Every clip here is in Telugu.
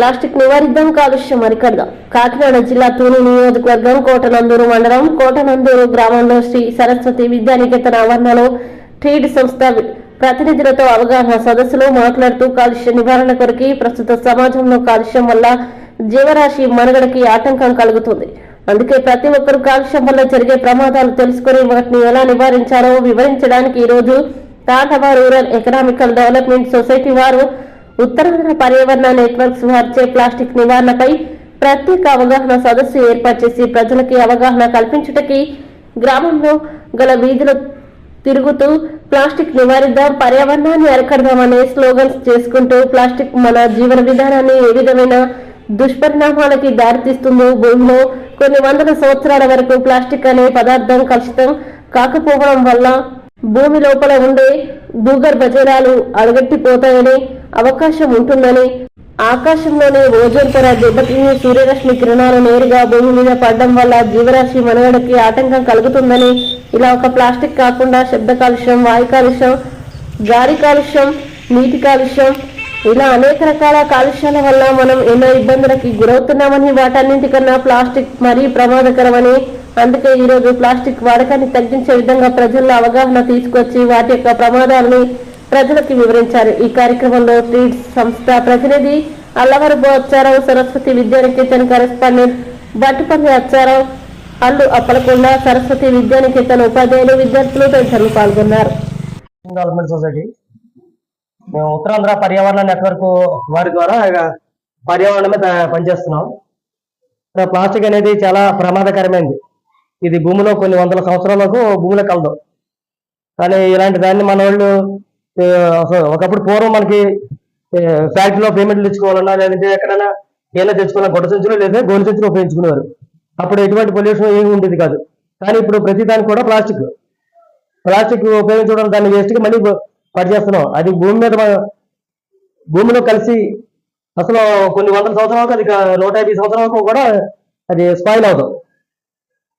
ప్లాస్టిక్ నివారిద్దాం కాలుష్యం అరికడదాం. కాకినాడ జిల్లా తూని నియోజకవర్గం కోటనందూరు మండలం కోటనందూరు గ్రామంలో శ్రీ సరస్వతి విద్యానికేతన ఆవరణలో ట్రీడ్ సంస్థ ప్రతినిధులతో అవగాహన సదస్సులో మాట్లాడుతూ కాలుష్య నివారణ కొరకి ప్రస్తుత సమాజంలో కాలుష్యం వల్ల జీవరాశి మనుగడకి ఆటంకం కలుగుతుంది. అందుకే ప్రతి ఒక్కరూ కాలుష్యం వల్ల జరిగే ప్రమాదాలు తెలుసుకుని వాటిని ఎలా నివారించాలో వివరించడానికి ఈ రోజు రూరల్ ఎకనామికల్ డెవలప్మెంట్ సొసైటీ వారు ఉత్తరాంధ్ర పర్యావరణ నెట్వర్క్స్ వారిచే ప్లాస్టిక్ నివారణపై ప్రత్యేక అవగాహన సదస్సు ఏర్పాటు చేసి ప్రజలకి అవగాహన కల్పించుటకి గ్రామంలో గల వీధులు తిరుగుతూ ప్లాస్టిక్ నివారిద్దాం పర్యావరణాన్ని అరికడదామనే స్లోగన్స్ చేసుకుంటూ ప్లాస్టిక్ మన జీవన విధానాన్ని ఏ విధమైన దుష్పరిణామాలకి దారితీస్తుందో భూమిలో కొన్ని వందల సంవత్సరాల వరకు ప్లాస్టిక్ అనే పదార్థం కలుషితం కాకపోవడం వల్ల భూమి లోపల ఉండే భూగర్భ జలాలు అడగట్టిపోతాయని అవకాశం ఉంటుందని ఆకాశంలోనే ఓజోన్ పొర దెబ్బతిని సూర్యరశ్మి కిరణాలు నేరుగా భూమి మీద పడడం వల్ల జీవరాశి మనుగడకి ఆటంకం కలుగుతుందని ఇలా ఒక ప్లాస్టిక్ కాకుండా శబ్ద కాలుష్యం వాయు కాలుష్యం గాలి కాలుష్యం నీటి కాలుష్యం ఇలా అనేక రకాల కాలుష్యాల వల్ల మనం ఎన్నో ఇబ్బందులకి గురవుతున్నామని వాటన్నింటికన్నా ప్లాస్టిక్ మరీ ప్రమాదకరమని అందుకే ఈరోజు ప్లాస్టిక్ వాడకాన్ని తగ్గించే విధంగా ప్రజల్లో అవగాహన తీసుకొచ్చి వాటి యొక్క ప్రమాదాలని ప్రజలకు వివరించారు. ఈ కార్యక్రమంలో ట్రీడ్స్ సంస్థ ప్రతినిధి అల్లవరబు అచ్చారావు సరస్వతి విద్యానికేతన్ కరెస్పాండెంట్ బట్టిపల్లి అచ్చారావు అల్లు అప్పలకొండ సరస్వతి విద్యానికేతన్ ఉపాధ్యాయులు విద్యార్థులు తదితరులు పాల్గొన్నారు. డెవలప్మెంట్ సొసైటీ మేము ఉత్తరాంధ్ర పర్యావరణ నెట్వర్క్ వారి ద్వారా పర్యావరణమే మీద పనిచేస్తున్నాం. ప్లాస్టిక్ అనేది చాలా ప్రమాదకరమైనది ఇది భూమిలో కొన్ని వందల సంవత్సరాలకు భూమిలో కలదు. కానీ ఇలాంటి దాన్ని మన వాళ్ళు ఒకప్పుడు పూర్వం మనకి ఫ్యాక్టరీలో పేమెంట్లు తెచ్చుకోవాలన్నా లేదంటే ఎక్కడైనా ఏమైనా తెచ్చుకోవాలన్నా గొడ్డ సంచులు లేదా గోను సంచులు ఉపయోగించుకునేవారు. అప్పుడు ఎటువంటి పొల్యూషన్ ఏమి ఉండేది కాదు. కానీ ఇప్పుడు ప్రతి దానికి కూడా ప్లాస్టిక్. ప్లాస్టిక్ ఉపయోగించడం దాన్ని వేస్ట్గా మళ్ళీ పనిచేస్తున్నాం అది భూమి మీద భూమిలో కలిసి అసలు కొన్ని వందల సంవత్సరాలకు అది నూట యాభై సంవత్సరాలకు కూడా అది స్పాయిల్ అవుతాం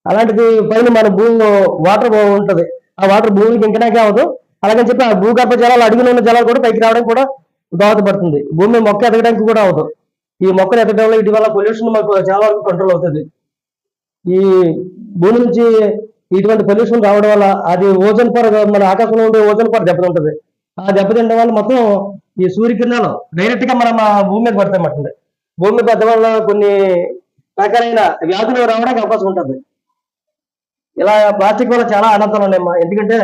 అలాంటిది పైన మన భూమిలో వాటర్ ఉంటుంది. ఆ వాటర్ భూమికి ఇంకనాకే అవ్వదు. అలాగని చెప్పి ఆ భూగర్భ జలాలు అడుగులో ఉన్న జలాలు కూడా పైకి రావడానికి కూడా దోహదపడుతుంది భూమి మొక్క ఎదగడానికి కూడా అవదు. ఈ మొక్కలు ఎదగడం వల్ల ఇటీవల పొల్యూషన్ మాకు చాలా వరకు కంట్రోల్ అవుతుంది. ఈ భూమి నుంచి ఇటువంటి పొల్యూషన్ రావడం వల్ల అది ఓజోన్ పొర మన ఆకాశంలో ఉండే ఓజోన్ పొర దెబ్బతింటది ఆ దెబ్బతింటడం వల్ల మొత్తం ఈ సూర్యకిరణాలు డైరెక్ట్గా మన భూమి మీద పడతాయి అన్నమాట. భూమి మీద వల్ల కొన్ని రకాలైన వ్యాధులు రావడానికి అవకాశం ఉంటుంది. ఇలా ప్లాస్టిక్ వల్ల చాలా అనర్థాలు ఉన్నాయమ్మా ఎందుకంటే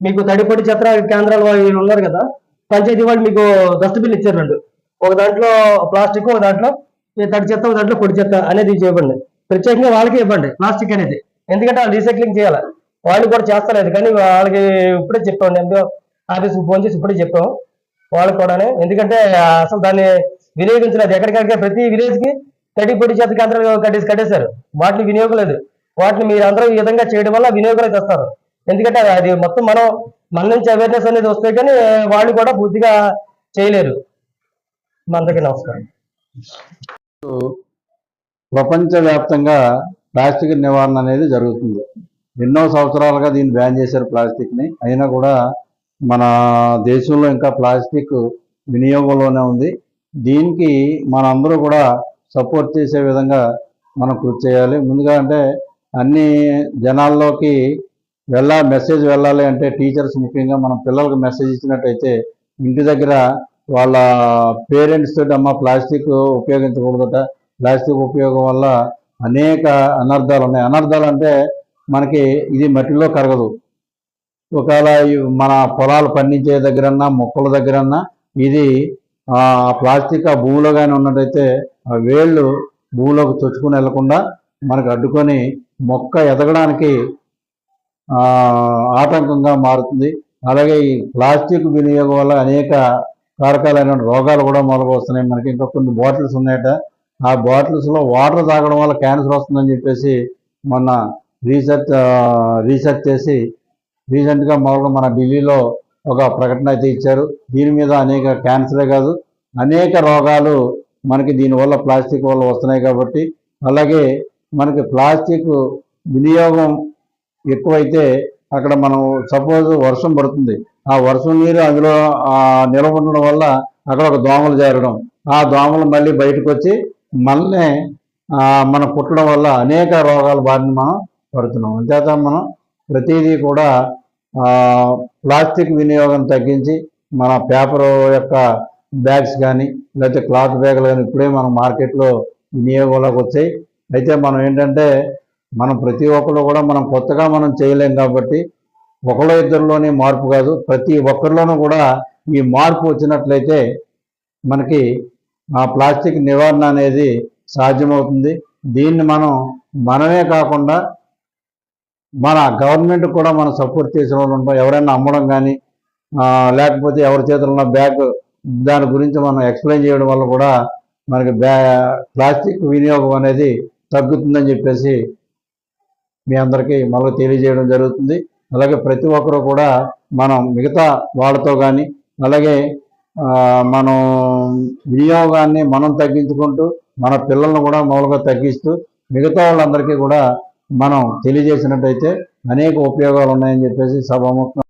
మీకు తడిపొడి చెత్త కేంద్రాలు వాళ్ళు ఉన్నారు కదా పంచాయతీ వాళ్ళు మీకు డస్ట్బిన్ ఇచ్చారు రెండు. ఒక దాంట్లో ప్లాస్టిక్ ఒక దాంట్లో తడి చెత్త ఒక దాంట్లో పొడి చెత్త అనేది ఇవ్వండి ప్రత్యేకంగా వాళ్ళకి ఇవ్వండి ప్లాస్టిక్ అనేది. ఎందుకంటే వాళ్ళు రీసైక్లింగ్ చేయాలి. వాళ్ళు కూడా చేస్తలేదు కానీ వాళ్ళకి ఇప్పుడే చెప్పాం ఎంతో ఆఫీస్కి ఫోన్ చేసి ఇప్పుడే చెప్పాం. వాళ్ళకి కూడానే ఎందుకంటే అసలు దాన్ని వినియోగించలేదు. ఎక్కడికక్కడ ప్రతి విలేజ్కి తడి పొడి చెత్త కేంద్రాలు కట్టేసి కట్టేశారు. వాటిని వినియోగం లేదు. వాటిని మీరు అందరూ ఈ విధంగా చేయడం వల్ల వినియోగాలకు వస్తారు ఎందుకంటే అది మొత్తం మనం మన నుంచి అవేర్నెస్ అనేది వస్తే కానీ వాళ్ళు కూడా పూర్తిగా చేయలేరు. అందరికీ నమస్కారం. ప్రపంచవ్యాప్తంగా ప్లాస్టిక్ నివారణ అనేది జరుగుతుంది. ఎన్నో సంవత్సరాలుగా దీన్ని బ్యాన్ చేశారు ప్లాస్టిక్ని. అయినా కూడా మన దేశంలో ఇంకా ప్లాస్టిక్ వినియోగంలోనే ఉంది. దీనికి మనందరూ కూడా సపోర్ట్ చేసే విధంగా మనం కృషి చేయాలి. ముందుగా అంటే అన్ని జనాల్లోకి వెళ్ళా మెసేజ్ వెళ్ళాలి అంటే టీచర్స్ ముఖ్యంగా మనం పిల్లలకు మెసేజ్ ఇచ్చినట్టయితే ఇంటి దగ్గర వాళ్ళ పేరెంట్స్ తోటి అమ్మ ప్లాస్టిక్ ఉపయోగించకూడదట. ప్లాస్టిక్ ఉపయోగం వల్ల అనేక అనర్థాలు ఉన్నాయి. అనర్థాలు అంటే మనకి ఇది మట్టిలో కరగదు. ఒకవేళ మన పొలాలు పండించే దగ్గరన్నా మొక్కల దగ్గరన్నా ఇది ఆ ప్లాస్టిక్ ఆ భూమిలో కానీ ఉన్నట్టయితే ఆ వేళ్ళు భూమిలోకి చొచ్చుకుని వెళ్ళకుండా మనకు అడ్డుకొని మొక్క ఎదగడానికి ఆటంకంగా మారుతుంది. అలాగే ఈ ప్లాస్టిక్ వినియోగం వల్ల అనేక కారకాలైన రోగాలు కూడా మొదలు వస్తున్నాయి మనకి ఇంకా కొన్ని బాటిల్స్ ఉన్నాయట. ఆ బాటిల్స్లో వాటర్ తాగడం వల్ల క్యాన్సర్ వస్తుందని చెప్పేసి మొన్న రీసెర్చ్ రీసెర్చ్ చేసి రీసెంట్గా మొదలు మామూలుగా మన ఢిల్లీలో ఒక ప్రకటన అయితే ఇచ్చారు. దీని మీద అనేక క్యాన్సరే కాదు అనేక రోగాలు మనకి దీనివల్ల ప్లాస్టిక్ వల్ల వస్తున్నాయి కాబట్టి. అలాగే మనకి ప్లాస్టిక్ వినియోగం ఎక్కువైతే అక్కడ మనం సపోజ్ వర్షం పడుతుంది. ఆ వర్షం నీరు అందులో నిల్వ ఉండడం వల్ల అక్కడ ఒక దోమలు చేరడం ఆ దోమలు మళ్ళీ బయటకు వచ్చి మళ్ళీ మనం కుట్టడం వల్ల అనేక రోగాల బారిన మనం పడుతున్నాం. అంతేత మనం ప్రతిదీ కూడా ప్లాస్టిక్ వినియోగం తగ్గించి మన పేపర్ యొక్క బ్యాగ్స్ కానీ లేకపోతే క్లాత్ బ్యాగులు కానీ ఇప్పుడే మనం మార్కెట్లో వినియోగంలోకి వచ్చాయి. అయితే మనం ఏంటంటే మనం ప్రతి ఒక్కరు కూడా మనం కొత్తగా మనం చేయలేం కాబట్టి ఒకళ్ళో ఇద్దరిలోనే మార్పు కాదు. ప్రతి ఒక్కరిలోనూ కూడా ఈ మార్పు వచ్చినట్లయితే మనకి ఆ ప్లాస్టిక్ నివారణ అనేది సాధ్యమవుతుంది. దీన్ని మనం మనమే కాకుండా మన గవర్నమెంట్ కూడా మనం సపోర్ట్ చేసిన వాళ్ళు ఉంటాం. ఎవరైనా అమ్మడం కానీ లేకపోతే ఎవరి చేతుల్లో ఉన్న బ్యాగ్ దాని గురించి మనం ఎక్స్ప్లెయిన్ చేయడం వల్ల కూడా మనకి బ్యా ప్లాస్టిక్ వినియోగం అనేది తగ్గుతుందని చెప్పేసి మీ అందరికీ మళ్ళీ తెలియజేయడం జరుగుతుంది. అలాగే ప్రతి ఒక్కరూ కూడా మనం మిగతా వాళ్ళతో కానీ అలాగే మనం వినియోగాన్ని మనం తగ్గించుకుంటూ మన పిల్లలను కూడా మామూలుగా తగ్గిస్తూ మిగతా వాళ్ళందరికీ కూడా మనం తెలియజేసినట్టయితే అనేక ఉపయోగాలు ఉన్నాయని చెప్పేసి సభాముఖం